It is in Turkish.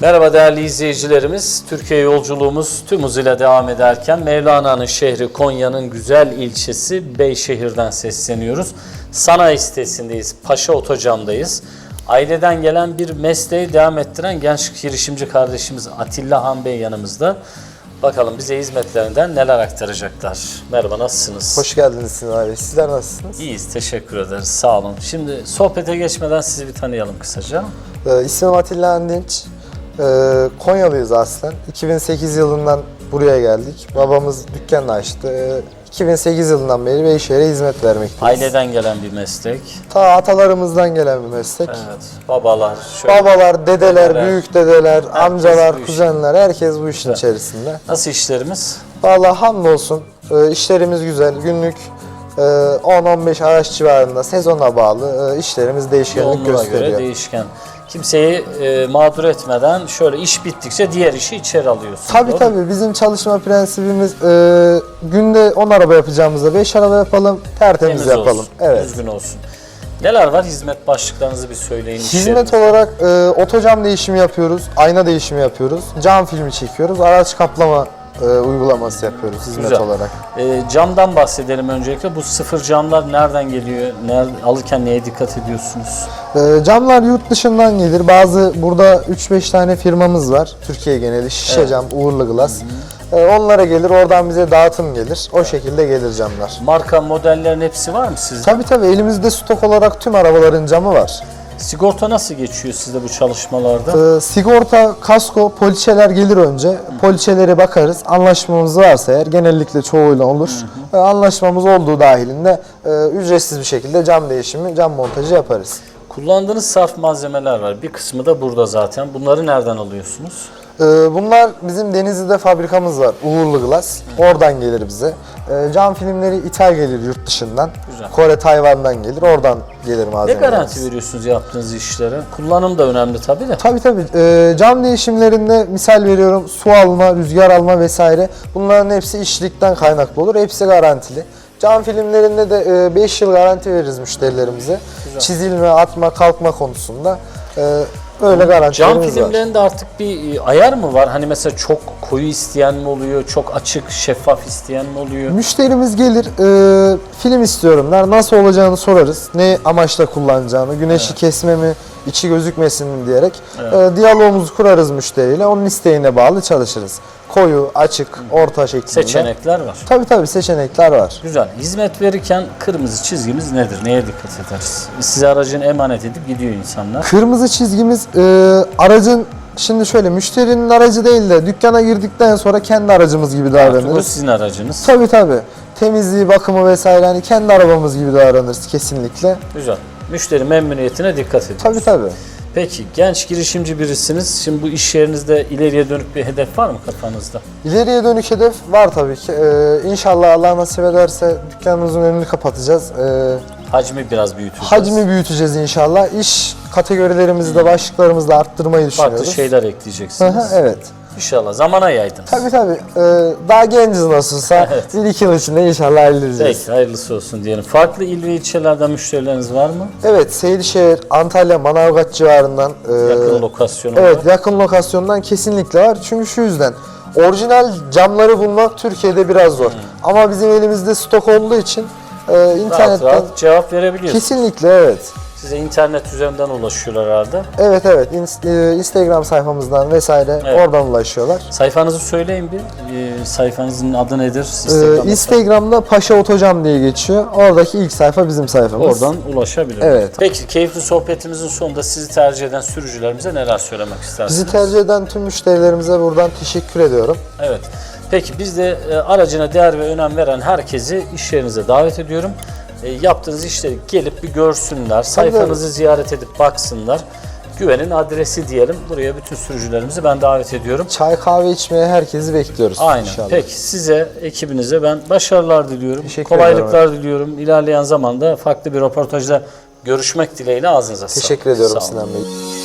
Merhaba değerli izleyicilerimiz. Türkiye yolculuğumuz tüm hızıyla devam ederken Mevlana'nın şehri Konya'nın güzel ilçesi Beyşehir'den sesleniyoruz. Sanayi sitesindeyiz, Paşa Otocam'dayız. Aileden gelen bir mesleği devam ettiren genç girişimci kardeşimiz Atilla Han Bey yanımızda. Bakalım bize hizmetlerinden neler aktaracaklar. Merhaba nasılsınız? Hoş geldiniz Sinan. Sizler nasılsınız? İyiyiz, teşekkür ederiz. Sağ olun. Şimdi sohbete geçmeden sizi bir tanıyalım kısaca. Ee, ismim Atilla Andinç. Ee, Konyalıyız aslen. 2008 yılından buraya geldik. Babamız dükkanını açtı. Ee, 2008 yılından beri Beyşehir'e hizmet vermekteyiz. Aileden gelen bir meslek. Ta atalarımızdan gelen bir meslek. Evet, babalar şöyle. Babalar, dedeler, Dedeler. büyük dedeler, bu amcalar, işin. kuzenler herkes bu işin Güzel. içerisinde. Nasıl işlerimiz? Vallahi hamdolsun e, işlerimiz güzel. Günlük 10-15 araç civarında sezona bağlı e, işlerimiz değişkenlik Yoğunluğa gösteriyor. göre değişken. Kimseyi e, mağdur etmeden şöyle iş bittikçe diğer işi içeri alıyorsun. Mu? tabii bizim çalışma prensibimiz e, günde 10 araba yapacağımızda 5 araba yapalım, tertemiz Temiz yapalım. olsun, Evet. düzgün olsun. Neler var? Hizmet başlıklarınızı bir söyleyin. Hizmet olarak e, otocam değişimi yapıyoruz, ayna değişimi yapıyoruz, cam filmi çekiyoruz, araç kaplama e, uygulaması yapıyoruz hizmet Güzel. olarak. E, camdan bahsedelim öncelikle. Bu sıfır camlar nereden geliyor? Nerede, alırken neye dikkat ediyorsunuz? E, camlar yurt dışından gelir. Bazı burada 3-5 tane firmamız var. Türkiye geneli şişe Evet. cam, uğurlu glas. E, onlara gelir, oradan bize dağıtım gelir. O şekilde gelir camlar. Marka modellerin hepsi var mı sizde? Tabii tabii elimizde stok olarak tüm arabaların camı var. Sigorta nasıl geçiyor sizde bu çalışmalarda? Ee, sigorta, kasko, poliçeler gelir önce. Poliçelere bakarız. Anlaşmamız varsa eğer genellikle çoğuyla olur. Ee, anlaşmamız olduğu dahilinde e, ücretsiz bir şekilde cam değişimi, cam montajı yaparız. Kullandığınız sarf malzemeler var. Bir kısmı da burada zaten. Bunları nereden alıyorsunuz? Ee, bunlar bizim Denizli'de fabrikamız var. Uğurlu Glas. Oradan gelir bize. Ee, cam filmleri ithal gelir yurt dışından. Güzel. Kore, Tayvan'dan gelir. Oradan gelir Ne malzemeler. garanti veriyorsunuz yaptığınız işlere? Kullanım da önemli tabii de. Tabii tabii. Ee, cam değişimlerinde misal veriyorum su alma, rüzgar alma vesaire. Bunların hepsi işlikten kaynaklı olur. Hepsi garantili. Cam filmlerinde de 5 yıl garanti veririz müşterilerimize. Çizilme, atma, kalkma konusunda. Ee, öyle Cam garantilerimiz var. filmlerinde artık bir e, ayar mı var? Hani mesela çok koyu isteyen mi oluyor? Çok açık, şeffaf isteyen mi oluyor? Müşterimiz gelir, e, film istiyorum der. Nasıl olacağını sorarız. Ne amaçla kullanacağını, güneşi kesme mi, içi gözükmesin mi diyerek. E, diyalogumuzu kurarız müşteriyle. Onun isteğine bağlı çalışırız. Koyu, açık, orta şeklinde. Seçenekler var. Tabii tabii seçenekler var. Güzel. Hizmet verirken kırmızı çizgimiz nedir? Neye dikkat ederiz? Size aracını emanet edip gidiyor insanlar. Kırmızı çizgimiz e, aracın Şimdi şöyle müşterinin aracı değil de dükkana girdikten sonra kendi aracımız gibi Bu davranırız. sizin aracınız. Tabii tabii. Temizliği, bakımı vesaire hani kendi arabamız gibi davranırız kesinlikle. Güzel. Müşteri memnuniyetine dikkat ediyoruz. Tabii tabii. Peki genç girişimci birisiniz. Şimdi bu iş yerinizde ileriye dönük bir hedef var mı kafanızda? İleriye dönük hedef var tabii ki. Ee, inşallah Allah nasip ederse dükkanımızın önünü kapatacağız. Ee, Hacmi biraz büyüteceğiz. hacmi büyüteceğiz inşallah. İş kategorilerimizi de başlıklarımızı da arttırmayı düşünüyoruz. Farklı şeyler Hı ekleyeceksiniz. hı, evet. İnşallah zamana yaydınız. Tabii tabii. Ee, daha genciz nasılsa. Evet. Bir iki yıl içinde inşallah halledeceğiz. Peki hayırlısı olsun diyelim. Farklı il ve ilçelerden müşterileriniz var mı? Evet, Seydişehir, Antalya, Manavgat civarından. e, Yakın lokasyonu Evet, yakın lokasyondan kesinlikle var. Çünkü şu yüzden. Orijinal camları bulmak Türkiye'de biraz zor. Ama bizim elimizde stok olduğu için e, Rahat internetten rahat cevap verebiliyorsunuz. kesinlikle evet. Size internet üzerinden ulaşıyorlar herhalde. Evet evet e, Instagram sayfamızdan vesaire Evet. oradan ulaşıyorlar. Sayfanızı söyleyin bir. Ee, sayfanızın adı nedir? Ee, Instagram'da Instagram'da Paşa Otocam diye geçiyor. Oradaki ilk sayfa bizim sayfamız. Oradan ulaşabilir. Evet. Peki keyifli sohbetimizin sonunda sizi tercih eden sürücülerimize neler söylemek istersiniz? Bizi tercih eden tüm müşterilerimize buradan teşekkür ediyorum. Evet. Peki biz de e, aracına değer ve önem veren herkesi iş yerinize davet ediyorum. E, yaptığınız işleri gelip bir görsünler, sayfanızı ziyaret edip baksınlar. Güvenin adresi diyelim. Buraya bütün sürücülerimizi ben davet ediyorum. Çay kahve içmeye herkesi bekliyoruz Aynen. inşallah. Peki size, ekibinize ben başarılar diliyorum. Teşekkür Kolaylıklar diliyorum. İlerleyen zamanda farklı bir röportajda görüşmek dileğiyle ağzınıza sağlık. Teşekkür ediyorum Sağ olun. Sinan Bey.